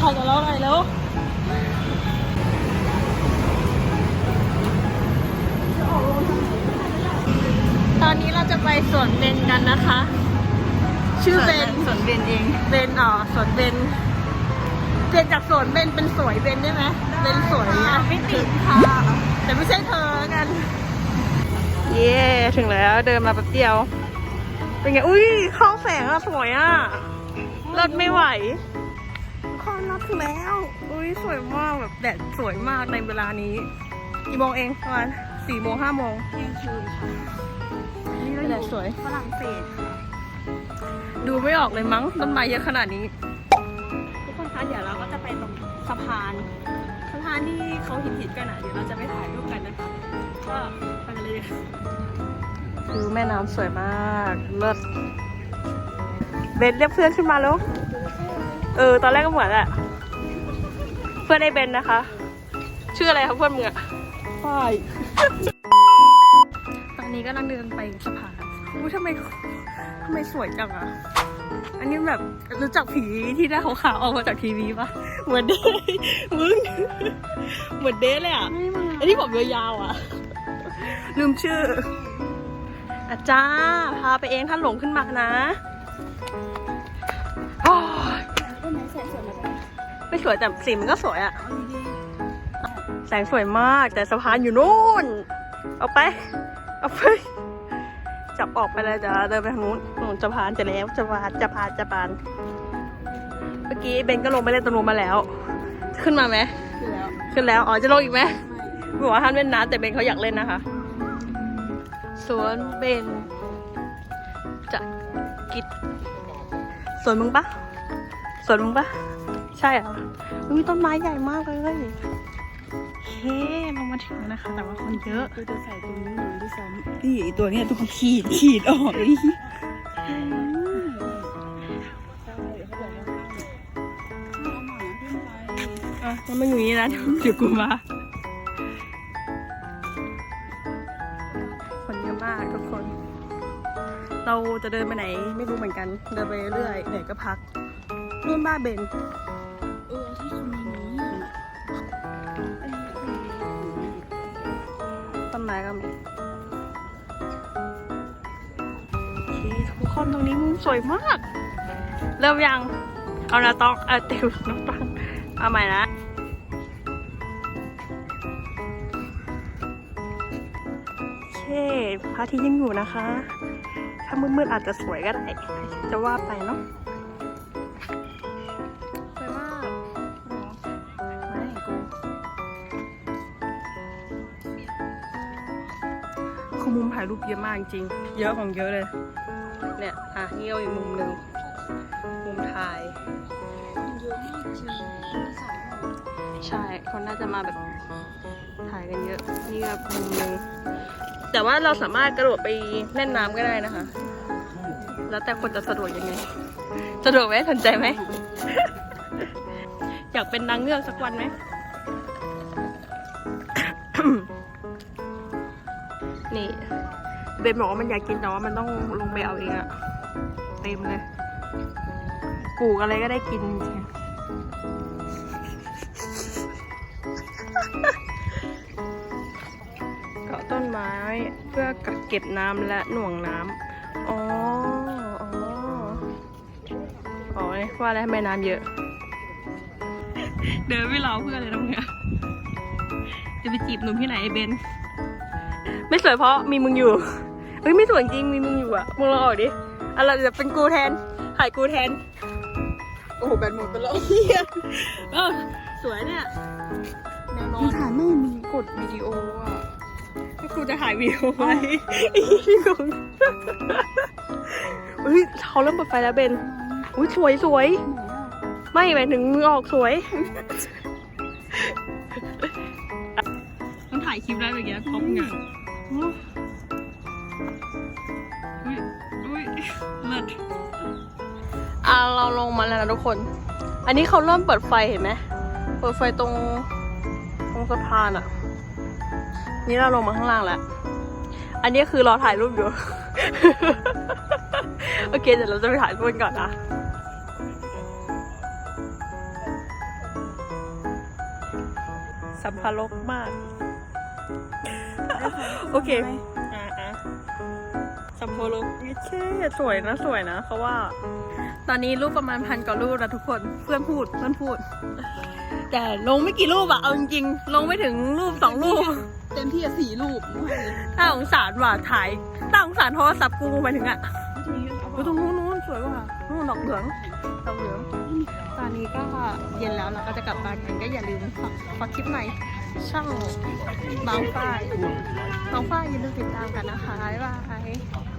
ถ่ายกับเราหน่อยแล้วตอนนี้เราจะไปสวนเบนกันนะคะ ชื่อเบนสวนเบนเองเบนอ๋อสวนเบนเปลี่ยนจากสวนเบนเป็นสวยเบนได้ไหมเบนสวยอะไม่ติดค่ะแต่ไม่ใช่เธอกัน เย่ถึงแล้วเดินมาแป๊บเดียว เป็นไง อุ้ยเข้าแสงอะสวยอะเลิศไม่ไหวคอนนัดถึ งแล้ว อุ้ยสวยมากแบบแดดสวยมากในเวลานี้ กี่โมงเองประมาณสี่โมงห้าโมงเที่ยงคืนค่ะนี่เราอแดยู่ดสวย ฝรั่งเศสค่ะดูไม่ออกเลยมั้งต้นไม้เยอะขนาดนี้ ทุกคนคะเดี๋ยวเราก็จะไปตรงสะพานสะพานที่เขาหินหินๆกันอะเดี๋ยวเราจะไปถ่ายรูปกันนะคะก็ไปกันเลยคือแม่น้ำสวยมาก เลิศเบนเรียกเพื่อนขึ้นมาแล้ว เออ ตอนแรกก็เหมือนแหละเพื่อนไอ้เบนนะคะ ชื่ออะไรครับเพื่อนมึงอะฝ้ายตอนนี้ก็ลังเดินไปสะพานอุ้ยทำไมทำไมสวยจังอะอันนี้แบบรู้จักผีที่หน้าขาวๆออกมาจากทีวีปะเหมือนเด้มึงเหมือนเด้เลยอะไอ้ที่ผมยาวๆอะลืมชื่ออาจารย์พาไปเองถ้าหลงขึ้นมานะ ไม่สวยแต่สีมันก็สวยอะแสงสวยมากแต่สะพานอยู่นู่น เอาไป เอาไป จับออกไปเลยจะเดินไปทางนู้นนู่นจะพานจะแล้วจะพานจะพานจะพาน เมื่อกี้เบนก็ลงไปเล่นตรงนู้นมาแล้ว ขึ้นมาไหมคือแล้วขึ้นแล้ว อ๋อ จะลงอีกไหมบอกว่าท่านเล่นน้ำแต่เบนเขาอยากเล่นนะคะสวนเบนจะกิดสวนมึงปะสวนมึงปะ ใช่เหรอมีต้นไม้ใหญ่มากเลย เฮ้เรามาถึงแล้วนะคะ แต่ว่าคนเยอะกูจะใส่ตัวนี้อยู่ด้วยซ้ำนี่ไอ้ตัวเนี้ยตัวขีดขีดออกไอ้ที่ใช่เขาบอกว่าห้ามเอาหมาขึ้นไปอะแล้วมันอยู่นี่นะเดี๋ยวกูมาคนเยอะมากทุกคน เราจะเดินไปไหนไม่รู้เหมือนกัน เดินไปเรื่อยเดี๋ยวก็พักนู่นบ้านเบน เออที่คุณมีนี้ต้นไม้ก็มีทุกคนตรงนี้มุมสวยมาก เริ่มยัง เอานะตองเอาติวน้องต้องเอาใหม่นะโอเคพระอาทิตย์ยังอยู่นะคะ ถ้ามืดๆอาจจะสวยก็ได้ จะว่าไปเนาะ มุมถ่ายรูปเยอะมากจริง เยอะของเยอะเลย เนี่ยอะนี่เอาอีกมุมหนึ่ง มุมถ่ายเยอะมากจริงสองใช่คนน่าจะมาแบบถ่ายกันเยอะ นี่แบบมุมหนึ่ง แต่ว่าเราสามารถกระโดดไปเล่นน้ำก็ได้นะคะ แล้วแต่คนจะสะดวกยังไง สะดวกไหมสนใจไหม อยากเป็นนางเงือกสักวันไหม นี่เบนบอกว่ามันอยากกินแต่ว่ามันต้องลงไปเอาเองอะเต็มเลยปลูกอะไรก็ได้กินเกาะต้นไม้เพื่อกักเก็บน้ำและหน่วงน้ำอ๋ออ๋ออ๋อว่าแล้วทำไมน้ำเยอะ เดินไม่รอเพื่อนเลยนะมึงอะจะไปจีบหนุ่มที่ไหนเบน ไม่สวยเพราะมีมึงอยู่ เฮ้ยไม่สวยจริงมีมึงอยู่อะมึงลองออกดิอะไรเดี๋ยวเป็นกูแทน ถ่ายกูแทน โอ้โหแบนหมดไปแล้วเฮียเออสวยเนี่ยแนวนอกูนถ่ายไม่มีกดวิดีโออะถ้ากูจะถ่ายวิดีโอไว้อีกคนเฮ้ยเขาเริ่มเปิดไฟแล้วเบนอุ้ยสวยสวยไหนอะไม่หมายถึงมือออกสวยต้องถ่ายคลิปได้เมื่อกี้ท็อปไง อุ้ยอุ้ยเลิศอะเราลงมาแล้วนะทุกคน อันนี้เขาเริ่มเปิดไฟเห็นไหมเปิดไฟตรงตรงสะพานอะ นี่เราลงมาข้างล่างแล้ว อันนี้คือรอถ่ายรูปอยู่ โอเคเดี๋ยวเราจะไปถ่ายรูปก่อนนะสัมภาระมาก โอเคอะอะสัมภารกเช่สวยนะสวยนะเขาว่า ตอนนี้รูปประมาณพันกว่ารูปแล้วทุกคนเพื่อนพูดเพื่อนพูด แต่ลงไม่กี่รูปอะเอาจริงๆลงไม่ถึงรูปสองรูป เต็มที่อะสี่รูปว่าเลยน่าสงสารว่ะถ่ายน่าสงสารโทรศัพท์กูไปถึงอะทีนี้เอาโอ้ยตรงนู้นนู้นสวยว่ะนู้นดอกเหลืองดอกเหลืองตอนนี้ก็เย็นแล้วเราก็จะกลับบ้านกันก็อย่าลืมฝากฝากคลิปใหม่ ช่องบางฝ้ายบางฝ้ายอย่าลืมติดตามกันนะคะบ๊ายบาย